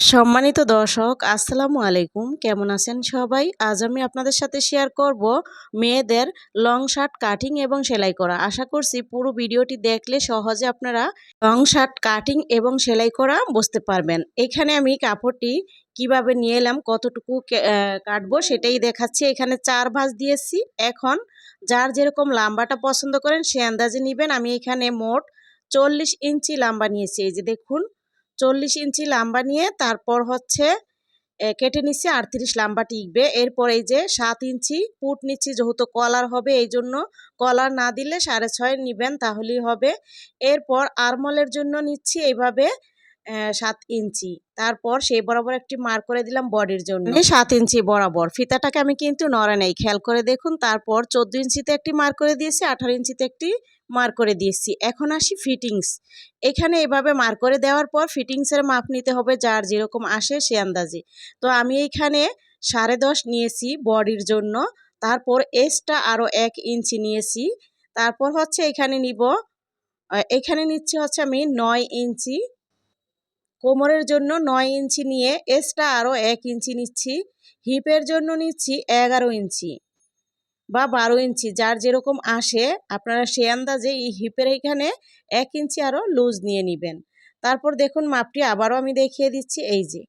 সম্মানিত দর্শক, আসসালামু আলাইকুম। কেমন আছেন সবাই? আজ আমি আপনাদের সাথে শেয়ার করব মেয়েদের লং শার্ট কাটিং এবং সেলাই করা। আশা করছি পুরো ভিডিওটি দেখলে সহজে আপনারা লং শার্ট কাটিং এবং সেলাই করা বুঝতে পারবেন। এখানে আমি কাপড়টি কীভাবে নিয়ে এলাম, কতটুকু কাটবো সেটাই দেখাচ্ছি। এখানে চার ভাঁজ দিয়েছি। এখন যার যেরকম লাম্বাটা পছন্দ করেন সে আন্দাজে নেবেন। আমি এখানে মোট চল্লিশ ইঞ্চি লাম্বা নিয়েছি। এই যে দেখুন চল্লিশ ইঞ্চি লাম্বা নিয়ে তারপর হচ্ছে কেটে নিচ্ছি, আটত্রিশ লাম্বা টিকবে। এরপর এই যে সাত ইঞ্চি পুট নিচ্ছি, যেহেতু কলার হবে, এই জন্য কলার না দিলে সাড়ে ছয় নিবেন, তাহলেই হবে। এরপর আরমলের জন্য নিচ্ছি এইভাবে সাত ইঞ্চি। তারপর সেই বরাবর একটি মার করে দিলাম বডির জন্য। সাত ইঞ্চি বরাবর। ফিতাটাকে আমি কিন্তু নড়ে নেই। খেয়াল করে দেখুন, তারপর চোদ্দ ইঞ্চিতে একটি মার করে দিয়েছি, আঠারো ইঞ্চিতে একটি মার করে দিয়েছি। এখন আসি ফিটিংস। এখানে এভাবে মার করে দেওয়ার পর ফিটিংসের মাপ নিতে হবে যার যেরকম আসে সে আন্দাজে। তো আমি এইখানে সাড়ে দশ নিয়েছি বডির জন্য। তারপর এসটা আরও এক ইঞ্চি নিয়েছি। তারপর হচ্ছে এখানে নিব এখানে নিচ্ছি হচ্ছে আমি নয় ইঞ্চি। কোমরের জন্য নয় ইঞ্চি নিয়ে এসটা আরও এক ইঞ্চি নিচ্ছি। হিপের জন্য নিচ্ছি এগারো ইঞ্চি। বা বারো ইঞ্চি, যার যেরকম আসে, আপনারা সে আন্দাজে এই হিপের এখানে এক ইঞ্চি আরও লুজ নিয়ে নেবেন। তারপর দেখুন মাপটি আবারও আমি দেখিয়ে দিচ্ছি, এই যে।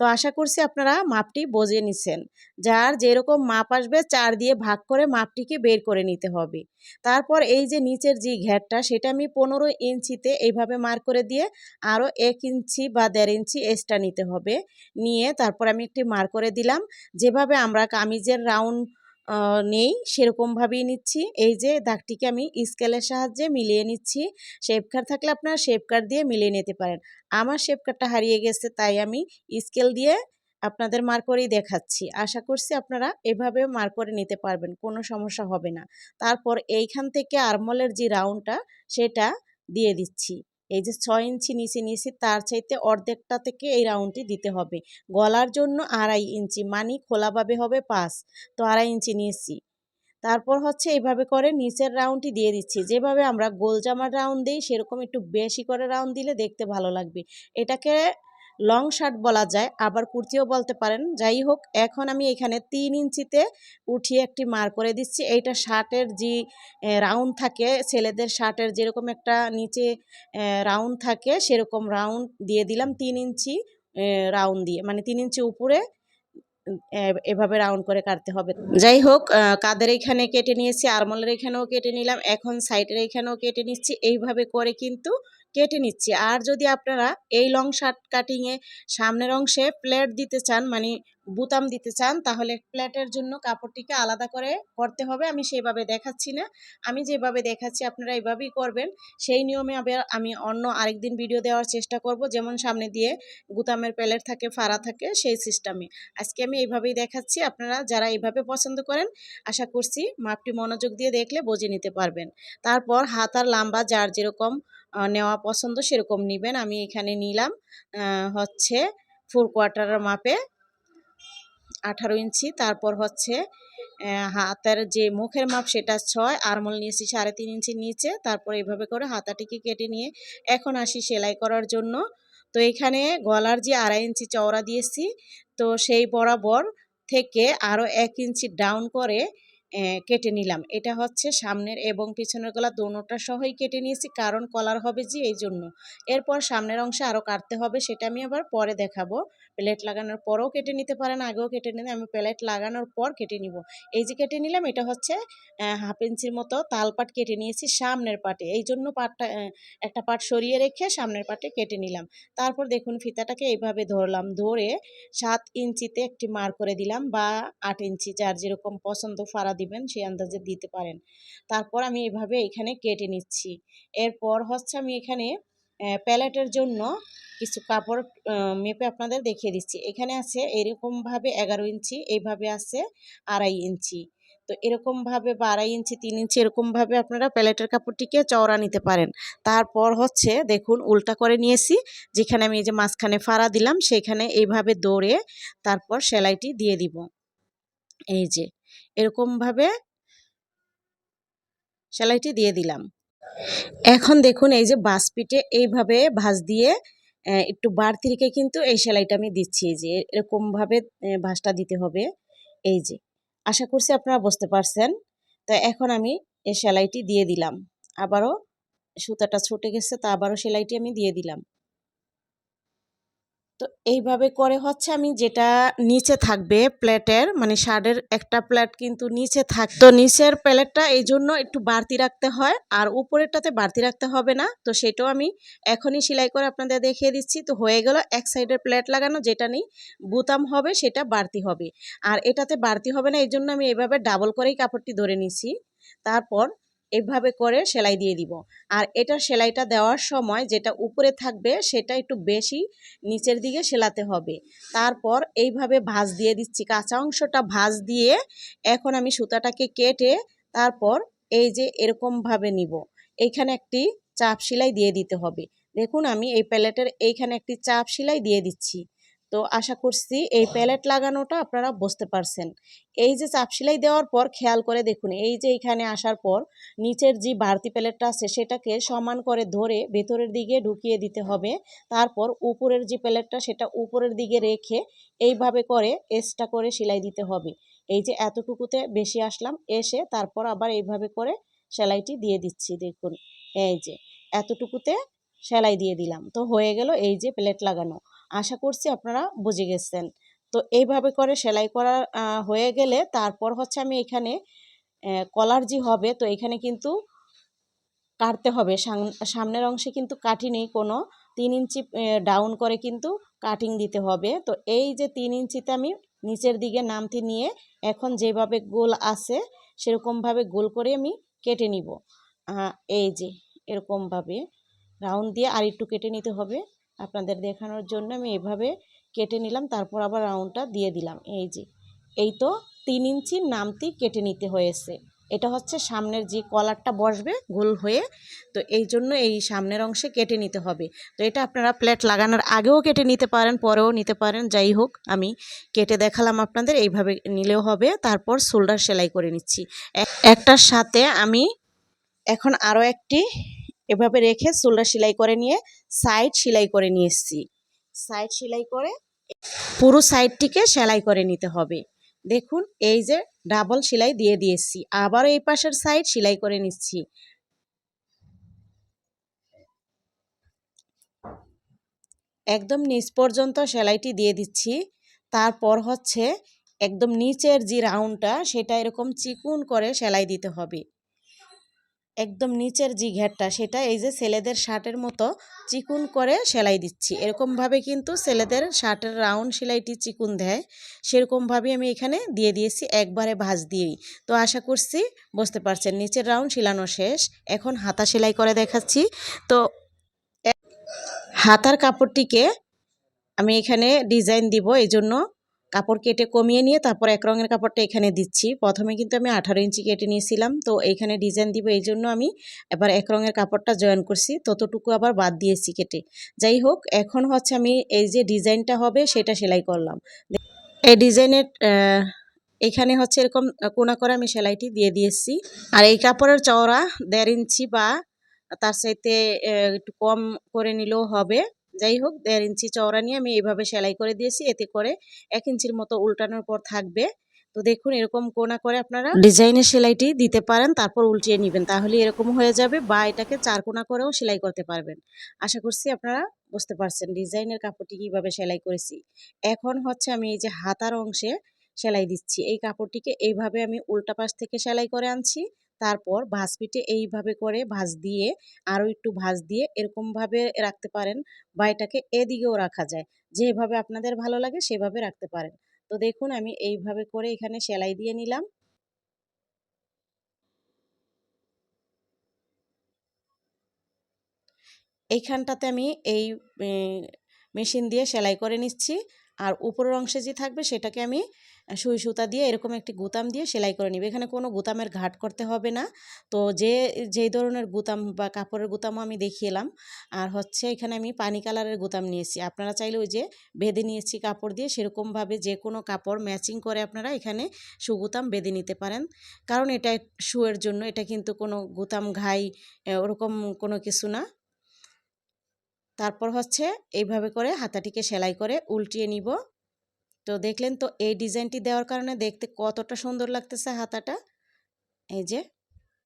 তো আশা করছি আপনারা মাপটি বুঝে নিছেন। যার যেরকম মাপ আসবে, চার দিয়ে ভাগ করে মাপটিকে বের করে নিতে হবে। তারপর এই যে নিচের যে ঘ্যাটটা, সেটা আমি পনেরো ইঞ্চিতে এইভাবে মার করে দিয়ে আরও এক ইঞ্চি বা দেড় ইঞ্চি এক্সট্রা নিতে হবে। নিয়ে তারপর আমি একটি মার করে দিলাম। যেভাবে আমরা কামিজের রাউন্ড নেই সেরকমভাবেই নিচ্ছি। এই যে দাগটিকে আমি স্কেলের সাহায্যে মিলিয়ে নিচ্ছি। শেপ কাট থাকলে আপনারা কাট দিয়ে মিলিয়ে নিতে পারেন। আমার শেপ কাটটা হারিয়ে গেছে, তাই আমি স্কেল দিয়ে আপনাদের মার করেই দেখাচ্ছি। আশা করছি আপনারা এভাবে মার করে নিতে পারবেন, কোনো সমস্যা হবে না। তারপর এইখান থেকে আরমলের যে রাউন্ডটা, সেটা দিয়ে দিচ্ছি। এই যে ছয় ইঞ্চি নিচে নিয়েছি, তার চাইতে অর্ধেকটা থেকে এই রাউন্ডটি দিতে হবে। গলার জন্য আড়াই ইঞ্চি, মানি খোলাভাবে হবে পাঁচ। তো আড়াই ইঞ্চি নিয়েছি। তারপর হচ্ছে এইভাবে করে নিচের রাউন্ডটি দিয়ে দিচ্ছি। যেভাবে আমরা গোল জামার রাউন্ড দিই, সেরকম একটু বেশি করে রাউন্ড দিলে দেখতে ভালো লাগবে। এটাকে লং শার্ট বলা যায়, আবার কুর্তিও বলতে পারেন। যাই হোক, এখন আমি এখানে তিন ইঞ্চিতে উঠিয়ে একটি মার করে দিচ্ছি। এইটা শার্টের যে রাউন্ড থাকে, ছেলেদের শার্টের যেরকম একটা নিচে রাউন্ড থাকে, সেরকম রাউন্ড দিয়ে দিলাম তিন ইঞ্চি রাউন্ড দিয়ে। মানে তিন ইঞ্চি উপরে এভাবে রাউন্ড করে কাটতে হবে। যাই হোক কাদের এখানে কেটে নিয়েছি, আরমলের এখানেও কেটে নিলাম, এখন সাইডের এখানেও কেটে নিচ্ছি। এইভাবে করে কিন্তু কেটে নিচ্ছি। আর যদি আপনারা এই লং শার্ট কাটিংয়ে সামনের অংশে প্লেট দিতে চান মানে বুতাম দিতে চান, তাহলে প্লেটের জন্য কাপড়টিকে আলাদা করে করতে হবে। আমি সেইভাবে দেখাচ্ছি না। আমি যেভাবে দেখাচ্ছি, আপনারা এইভাবেই করবেন। সেই নিয়মে আবার আমি অন্য আরেকদিন ভিডিও দেওয়ার চেষ্টা করব। যেমন সামনে দিয়ে বুতামের প্লেট থাকে, ফাড়া থাকে, সেই সিস্টেমে আজকে আমি এইভাবেই দেখাচ্ছি। আপনারা যারা এইভাবে পছন্দ করেন, আশা করছি মাপটি মনোযোগ দিয়ে দেখলে বুঝে নিতে পারবেন। তারপর হাত আর লাম্বা যার যেরকম নেওয়া পছন্দ সেরকম নেবেন। আমি এখানে নিলাম হচ্ছে ফোর কোয়ার্টারের মাপে আঠারো ইঞ্চি, তারপর হচ্ছে হাতের যে মুখের মাপ সেটা ছয়, আরমল নিয়েছি সাড়ে তিন ইঞ্চি নিচে, তারপর এইভাবে করে হাতাটিকে কেটে নিয়ে এখন আসি সেলাই করার জন্য। তো এখানে গলার যে আড়াই ইঞ্চি চওড়া দিয়েছি, তো সেই বরাবর থেকে আরও এক ইঞ্চি ডাউন করে কেটে নিলাম। এটা হচ্ছে সামনের এবং পিছনের গলা দোনোটা সহই কেটে নিয়েছি, কারণ কলার হবে যে এই জন্য। এরপর সামনের অংশে আরও কাটতে হবে, সেটা আমি আবার পরে দেখাবো। প্লেট লাগানোর পরেও কেটে নিতে পারেন, আগেও কেটে নিতে আমি প্লেট লাগানোর পর কেটে নিব। এই যে কেটে নিলাম, এটা হচ্ছে হাফ ইঞ্চির মতো তাল পাট কেটে নিয়েছি সামনের পাটে। এই জন্য পাটটা একটা পাট সরিয়ে রেখে সামনের পাটে কেটে নিলাম। তারপর দেখুন ফিতাটাকে এইভাবে ধরলাম, ধরে সাত ইঞ্চিতে একটি মার করে দিলাম বা আট ইঞ্চি যার যেরকম পছন্দ ফাড়া দিবেন, সেই আন্দাজে দিতে পারেন। তারপর আমি এভাবে এখানে কেটে নিচ্ছি। এরপর হচ্ছে আমি এখানে প্যালেটের জন্য কিছু কাপড় মেপে আপনাদের দেখিয়ে দিচ্ছি। এখানে আছে এরকমভাবে এগারো ইঞ্চি, এইভাবে আছে আড়াই ইঞ্চি। তো এরকমভাবে বা আড়াই ইঞ্চি, তিন ইঞ্চি এরকমভাবে আপনারা প্যালেটের কাপড়টিকে চওড়া নিতে পারেন। তারপর হচ্ছে দেখুন উল্টা করে নিয়েছি, যেখানে আমি এই যে মাঝখানে ফাড়া দিলাম, সেখানে এইভাবে দৌড়ে তারপর সেলাইটি দিয়ে দিব। এই যে এরকমভাবে সেলাইটি দিয়ে দিলাম। এখন দেখুন এই যে বাস পিঠে এইভাবে ভাঁজ দিয়ে একটু বাড়তি রেখে কিন্তু এই সেলাইটা আমি দিচ্ছি। যে এরকমভাবে ভাঁজটা দিতে হবে। এই যে, আশা করছি আপনারা বুঝতে পারছেন। তো এখন আমি এই সেলাইটি দিয়ে দিলাম। আবারও সুতাটা ছুটে গেছে, তা আবারও সেলাইটি আমি দিয়ে দিলাম। তো এইভাবে করে হচ্ছে আমি যেটা নিচে থাকবে প্লেটের মানে শার্টের একটা প্লেট কিন্তু নিচে থাক, তো নিচের প্লেটটা এই জন্য একটু বাড়তি রাখতে হয় আর উপরেরটাতে বাড়তি রাখতে হবে না। তো সেটাও আমি এখনই সেলাই করে আপনাদের দেখিয়ে দিচ্ছি। তো হয়ে গেল এক সাইডের প্লেট লাগানো, যেটা নেই বুতাম হবে সেটা বাড়তি হবে। আর এটাতে বাড়তি হবে না এই জন্য আমি এভাবে ডাবল করেই কাপড়টি ধরে নিছি। তারপর এভাবে করে সেলাই দিয়ে দিব। আর এটা সেলাইটা দেওয়ার সময় যেটা উপরে থাকবে সেটা একটু বেশি নিচের দিকে সেলাতে হবে। তারপর এইভাবে ভাঁজ দিয়ে দিচ্ছি। কাঁচা অংশটা ভাঁজ দিয়ে এখন আমি সুতাটাকে কেটে তারপর এই যে এরকমভাবে নিব। এইখানে একটি চাপ সেলাই দিয়ে দিতে হবে। দেখুন আমি এই প্যালেটের এইখানে একটি চাপ সেলাই দিয়ে দিচ্ছি। তো আশা করছি এই প্যালেট লাগানোটা আপনারা বুঝতে পারছেন। এই যে চাপ সেলাই দেওয়ার পর খেয়াল করে দেখুন, এই যে এইখানে আসার পর নিচের যে বাড়তি প্যালেটটা আছে সেটাকে সমান করে ধরে ভেতরের দিকে ঢুকিয়ে দিতে হবে। তারপর উপরের যে প্যালেটটা সেটা উপরের দিকে রেখে এইভাবে করে এক্সট্রা করে সেলাই দিতে হবে। এই যে এতটুকুতে বেশি আসলাম, এসে তারপর আবার এইভাবে করে সেলাইটি দিয়ে দিচ্ছি, দেখুন। এই যে এতটুকুতে সেলাই দিয়ে দিলাম, তো হয়ে গেল এই যে প্লেট লাগানো। আশা করছি আপনারা বুঝে গেছেন। তো এইভাবে করে সেলাই করা হয়ে গেলে তারপর হচ্ছে আমি এখানে কলার যে হবে, তো এখানে কিন্তু কাটতে হবে। সাম- সামনের অংশে কিন্তু কাটি নেই, কোনো তিন ইঞ্চি ডাউন করে কিন্তু কাটিং দিতে হবে। তো এই যে তিন ইঞ্চিতে আমি নিচের দিকে নামতে নিয়ে এখন যেভাবে গোল আছে, সেরকমভাবে গোল করে আমি কেটে নিব। এই যে এরকমভাবে রাউন্ড দিয়ে আর একটু কেটে নিতে হবে। আপনাদের দেখানোর জন্য আমি এভাবে কেটে নিলাম, তারপর আবার রাউন্ডটা দিয়ে দিলাম। এই যে, এই তো তিন ইঞ্চি নামতি কেটে নিতে হয়েছে। এটা হচ্ছে সামনের যে কলারটা বসবে, গোল হয়ে, তো এই জন্য এই সামনের অংশে কেটে নিতে হবে। তো এটা আপনারা প্লেট লাগানোর আগেও কেটে নিতে পারেন, পরেও নিতে পারেন, যাই হোক, আমি কেটে দেখালাম আপনাদের, এইভাবে নিলেও হবে। তারপর শোল্ডার সেলাই করে নিচ্ছি। এক- একটার সাথে আমি এখন আরও একটি এভাবে রেখে শোল্ডার সেলাই করে নিয়ে সাইড সেলাই করে নিয়ে এসেছি। সাইড সেলাই করে পুরো সাইডটিকে সেলাই করে নিতে হবে। দেখুন, এই যে ডাবল সেলাই দিয়ে দিয়েছি। আবার এই পাশের সাইড সেলাই করে নিচ্ছি। একদম নিচ পর্যন্ত সেলাইটি দিয়ে দিচ্ছি। তারপর হচ্ছে একদম নিচের যে রাউন্ডটা, সেটা এরকম চিকুন করে সেলাই দিতে হবে। একদম নিচের যে ঘেরটা, সেটা এই যে ছেলেদের শার্টের মতো চিকুন করে সেলাই দিচ্ছি। এরকমভাবে কিন্তু ছেলেদের শার্টের রাউন্ড সেলাইটি চিকুন দেয়। সেরকমভাবে আমি এখানে দিয়ে দিয়েছি, একবারে ভাঁজ দিয়েই। তো আশা করছি বুঝতে পারছেন, নিচের রাউন্ড সেলানো শেষ। এখন হাতা সেলাই করে দেখাচ্ছি। তো হাতার কাপড়টিকে আমি এখানে ডিজাইন দিব এই জন্য কাপড় কেটে কমিয়ে নিয়ে তারপর এক রঙের কাপড়টা এখানে দিচ্ছি। প্রথমে কিন্তু আমি আঠারো ইঞ্চি কেটে নিয়েছিলাম। তো এইখানে ডিজাইন দিব এই জন্য আমি এবার এক রঙের কাপড়টা জয়েন করছি। ততটুকু আবার বাদ দিয়েছি কেটে। যাই হোক, এখন হচ্ছে আমি এই যে ডিজাইনটা হবে সেটা সেলাই করলাম। এই ডিজাইনের এখানে হচ্ছে এরকম কোনা করে আমি সেলাইটি দিয়ে দিয়েছি। আর এই কাপড়ের চওড়া দেড় ইঞ্চি বা তার সাথে একটু কম করে নিলেও হবে। যাই হোক, দেড় ইঞ্চি চওড়া নিয়ে আমি এইভাবে সেলাই করে দিয়েছি। এতে করে এক ইঞ্চির মতো উল্টানোর পর থাকবে। তো দেখুন, এরকম কোনা করে আপনারা ডিজাইনের সেলাইটি দিতে পারেন, তারপর উল্টিয়ে নেবেন। তাহলে এরকম হয়ে যাবে বা এটাকে চার কোনা করেও সেলাই করতে পারবেন। আশা করছি আপনারা বুঝতে পারছেন ডিজাইনের কাপড়টি কীভাবে সেলাই করেছি। এখন হচ্ছে আমি এই যে হাতার অংশে সেলাই দিচ্ছি। এই কাপড়টিকে এইভাবে আমি উল্টা পাশ থেকে সেলাই করে আনছি। তারপর ভাঁজ পিঠে এইভাবে করে ভাঁজ দিয়ে আরও একটু ভাঁজ দিয়ে এরকমভাবে রাখতে পারেন বা এটাকে এদিকেও রাখা যায়। যেভাবে আপনাদের ভালো লাগে সেভাবে রাখতে পারেন। তো দেখুন আমি এইভাবে করে এখানে সেলাই দিয়ে নিলাম। এইখানটাতে আমি এই মেশিন দিয়ে সেলাই করে নিচ্ছি। আর উপরের অংশে যে থাকবে সেটাকে আমি সুই সুতা দিয়ে এরকম একটি গুতাম দিয়ে সেলাই করে নিব। এখানে কোনো গুতামের ঘাট করতে হবে না। তো যে, যেই ধরনের গুতাম বা কাপড়ের গুতামও আমি দেখিয়েলাম, আর হচ্ছে এখানে আমি পানি কালারের গুতাম নিয়েছি। আপনারা চাইলে ওই যে বেঁধে নিয়েছি কাপড় দিয়ে সেরকমভাবে যে কোনো কাপড় ম্যাচিং করে আপনারা এখানে সুগুতাম বেঁধে নিতে পারেন। কারণ এটা শুয়ের জন্য, এটা কিন্তু কোনো গুতাম ঘাই ওরকম কোনো কিছু না। তারপর হচ্ছে এইভাবে করে হাতাটিকে সেলাই করে উল্টিয়ে নিব। তো দেখলেন তো এই ডিজাইনটি দেওয়ার কারণে দেখতে কতটা সুন্দর লাগতেছে হাতাটা। এই যে,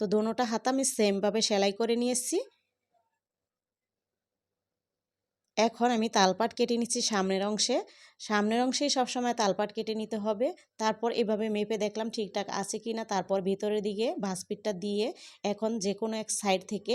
তো দোনোটা হাতা আমি সেমভাবে সেলাই করে নিয়ে এসেছি এখন আমি তালপাট কেটে নিচ্ছি সামনের অংশে। সামনের অংশেই সবসময় তালপাট কেটে নিতে হবে। তারপর এভাবে মেপে দেখলাম ঠিকঠাক আছে কি না তারপর ভিতরের দিকে ভাসপিটটা দিয়ে এখন যে কোনো এক সাইড থেকে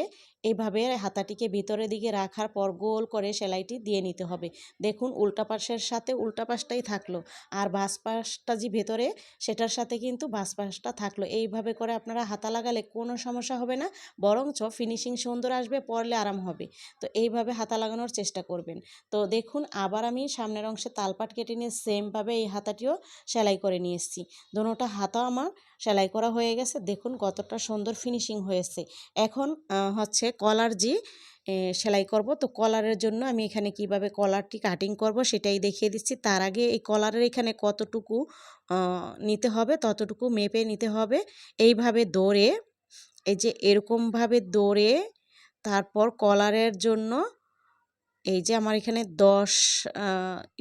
এইভাবে হাতাটিকে ভিতরের দিকে রাখার পর গোল করে সেলাইটি দিয়ে নিতে হবে। দেখুন, উল্টা পাশের সাথে উল্টা পাশটাই থাকল। আর বাস পাশটা যে ভেতরে, সেটার সাথে কিন্তু বাস পাশটা থাকল। এইভাবে করে আপনারা হাতা লাগালে কোনো সমস্যা হবে না, বরঞ্চ ফিনিশিং সুন্দর আসবে, পরলে আরাম হবে। তো এইভাবে হাতা লাগানোর চেষ্টা করবেন। তো দেখুন, আবার আমি সামনের অংশে তালপাট কেটে নিয়ে সেমভাবে এই হাতাটিও সেলাই করে নিয়ে এসেছি। দোনোটা হাতা আমার সেলাই করা হয়ে গেছে। দেখুন কতটা সুন্দর ফিনিশিং হয়েছে। এখন হচ্ছে কলার জি সেলাই করব। তো কলারের জন্য আমি এখানে কীভাবে কলারটি কাটিং করব সেটাই দেখিয়ে দিচ্ছি। তার আগে এই কলারের এখানে কতটুকু নিতে হবে, ততটুকু মেপে নিতে হবে। এইভাবে দৌড়ে, এই যে এরকমভাবে দৌড়ে, তারপর কলারের জন্য এই যে আমার এখানে দশ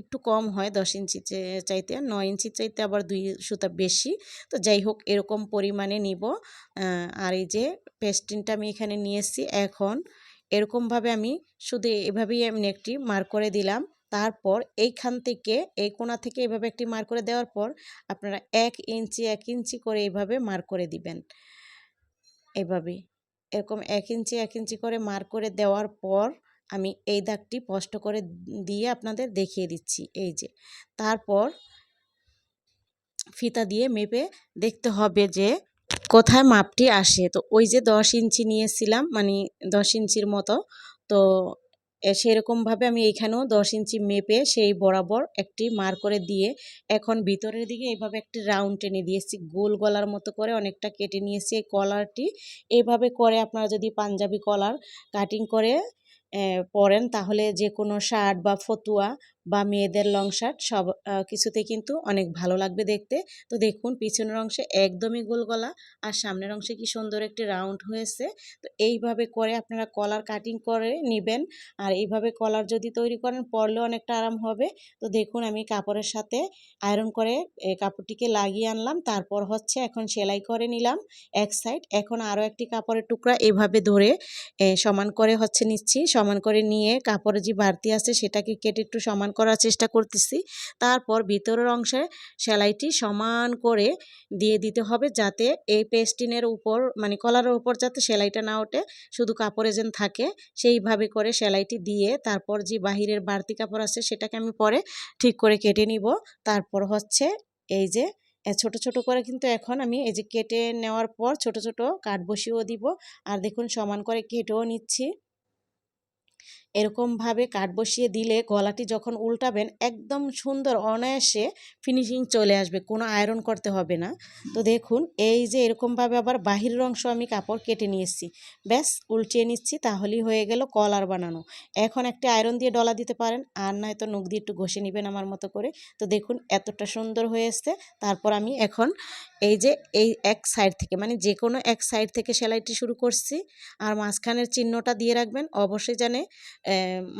একটু কম হয় দশ ইঞ্চি চাইতে। নয় ইঞ্চি চাইতে আবার দুই সুতা বেশি। তো যাই হোক, এরকম পরিমাণে নিব। আর এই যে পেস্টিনটা আমি এখানে নিয়ে এসেছি এখন। এরকমভাবে আমি শুধু এভাবেই আমি একটি মার করে দিলাম। তারপর এইখান থেকে, এই কোনা থেকে এভাবে একটি মার করে দেওয়ার পর আপনারা এক ইঞ্চি এক ইঞ্চি করে এইভাবে মার করে দিবেন। এভাবে। এরকম এক ইঞ্চি এক ইঞ্চি করে মার করে দেওয়ার পর আমি এই দাগটি স্পষ্ট করে দিয়ে আপনাদের দেখিয়ে দিচ্ছি। এই যে, তারপর ফিতা দিয়ে মেপে দেখতে হবে যে কোথায় মাপটি আসে। তো ওই যে দশ ইঞ্চি নিয়েছিলাম মানে দশ ইঞ্চির মতো, তো সেরকমভাবে আমি এইখানেও দশ ইঞ্চি মেপে সেই বরাবর একটি মার করে দিয়ে এখন ভিতরের দিকে এইভাবে একটি রাউন্ড টেনে দিয়েছি। গোল গলার মতো করে অনেকটা কেটে নিয়েছি এই কলারটি। এইভাবে করে আপনারা যদি পাঞ্জাবি কলার কাটিং করে পরেন তাহলে যে কোনো শার্ট বা ফতুয়া বা মেয়েদের লং শার্ট সব কিছুতে কিন্তু অনেক ভালো লাগবে দেখতে। তো দেখুন, পিছনের অংশে একদমই গোল গলা আর সামনের অংশে কি সুন্দর একটি রাউন্ড হয়েছে। তো এইভাবে করে আপনারা কলার কাটিং করে নেবেন আর এইভাবে কলার যদি তৈরি করেন, পরলেও অনেকটা আরাম হবে। তো দেখুন, আমি কাপড়ের সাথে আয়রন করে কাপড়টিকে লাগিয়ে আনলাম। তারপর হচ্ছে এখন সেলাই করে নিলাম এক সাইড এখন আরও একটি কাপড়ের টুকরা এভাবে ধরে সমান করে হচ্ছে নিচ্ছি। সমান করে নিয়ে কাপড়ে যে বাড়তি আছে, সেটাকে কেটে একটু সমান করার চেষ্টা করতেছি। তারপর ভিতরের অংশে সেলাইটি সমান করে দিয়ে দিতে হবে যাতে এই পেস্টিনের উপর মানে কলারের উপর যাতে সেলাইটা না ওঠে, শুধু কাপড়ে যেন থাকে, সেইভাবে করে সেলাইটি দিয়ে তারপর যে বাহিরের বাড়তি কাপড় আছে সেটাকে আমি পরে ঠিক করে কেটে নিব। তারপর হচ্ছে এই যে ছোট ছোট করে কিন্তু এখন আমি এই যে কেটে নেওয়ার পর ছোট ছোট কাঠ বসিয়েও দিব। আর দেখুন সমান করে কেটেও নিচ্ছি। এরকমভাবে কাঠ বসিয়ে দিলে গলাটি যখন উল্টাবেন, একদম সুন্দর অনায়াসে ফিনিশিং চলে আসবে, কোনো আয়রন করতে হবে না। তো দেখুন, এই যে এরকমভাবে আবার বাহিরের অংশ আমি কাপড় কেটে নিয়েছি ব্যাস, উল্টিয়ে নিচ্ছি, তাহলেই হয়ে গেল কলার বানানো। এখন একটা আয়রন দিয়ে ডলা দিতে পারেন, আর নয়তো নখ দিয়ে একটু ঘষে নেবেন আমার মতো করে। তো দেখুন, এতটা সুন্দর হয়ে এসছে। তারপর আমি এখন এই যে, এই এক সাইড থেকে মানে যে কোনো এক সাইড থেকে সেলাইটি শুরু করছি আর মাঝখানের চিহ্নটা দিয়ে রাখবেন, অবশ্যই জানে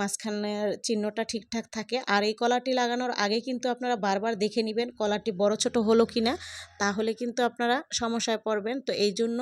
মাঝখানের চিহ্নটা ঠিকঠাক থাকে। আর এই কলারটি লাগানোর আগে কিন্তু আপনারা বারবার দেখে নেবেন কলারটি বড় ছোট হলো কি না তাহলে কিন্তু আপনারা সমস্যায় পড়বেন। তো এই জন্য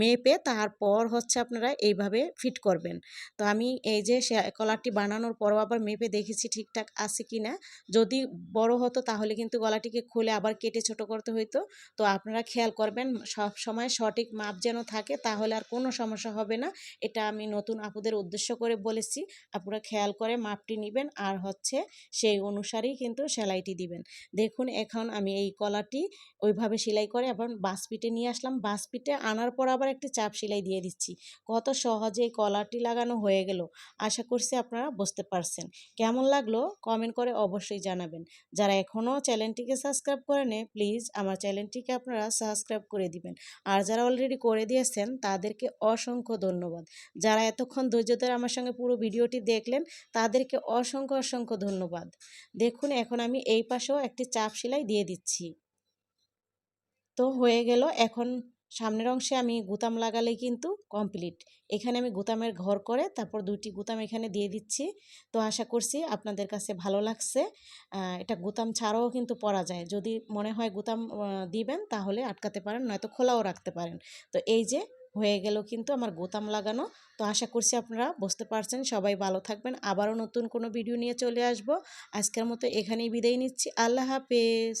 মেপে তারপর হচ্ছে আপনারা এইভাবে ফিট করবেন। তো আমি এই যে কলারটি বানানোর পরও আবার মেপে দেখেছি ঠিকঠাক আছে কি না যদি বড় হতো তাহলে কিন্তু গলাটিকে খুলে আবার কেটে ছোট করতে হইতো। তো আপনারা খেয়াল করবেন, সব সময় সঠিক মাপ যেন থাকে তাহলে আর কোনো সমস্যা হবে না। এটা আমি নতুন আপুদের উদ্দেশ্য করে বলেছি আপনারা খেয়াল করে মাপটি নেবেন আর হচ্ছে সেই অনুসারেই কিন্তু সেলাইটি দিবেন। দেখুন, এখন আমি এই কলাটি ওইভাবে সেলাই করে আবার বাসপিটে নিয়ে আসলাম। বাসপিটে আনার পর আবার একটি চাপ সেলাই দিয়ে দিচ্ছি। কত সহজে এই কলারটি লাগানো হয়ে গেল, আশা করছি আপনারা বুঝতে পারছেন। কেমন লাগল কমেন্ট করে অবশ্যই জানাবেন। যারা এখনও চ্যানেলটিকে সাবস্ক্রাইব করে নে প্লিজ আমার চ্যানেলটিকে আপনারা সাবস্ক্রাইব করে দিবেন। আর যারা অলরেডি করে দিয়েছেন, তাদেরকে অসংখ্য ধন্যবাদ। যারা এতক্ষণ ধৈর্য ধরে আমার সঙ্গে পুরো ভিডিওটি দেখলেন, তাদেরকে অসংখ্য অসংখ্য ধন্যবাদ। দেখুন, এখন আমি এই পাশেও একটি চাপ সেলাই দিয়ে দিচ্ছি। তো হয়ে গেল এখন সামনের অংশে আমি গুতাম লাগালেই কিন্তু কমপ্লিট। এখানে আমি গুতামের ঘর করে তারপর দুইটি গুতাম এখানে দিয়ে দিচ্ছি। তো আশা করছি আপনাদের কাছে ভালো লাগছে। এটা গুতাম ছাড়াও কিন্তু পরা যায়। যদি মনে হয় গুতাম দিবেন তাহলে আটকাতে পারেন, নয়তো খোলাও রাখতে পারেন। তো এই যে হয়ে গেল কিন্তু আমার গোতাম লাগানো। তো আশা করছি আপনারা বুঝতে পারছেন। সবাই ভালো থাকবেন। আবারও নতুন কোনো ভিডিও নিয়ে চলে আসব। আজকের মতো এখানেই বিদায় নিচ্ছি। আল্লাহ হাফেজ।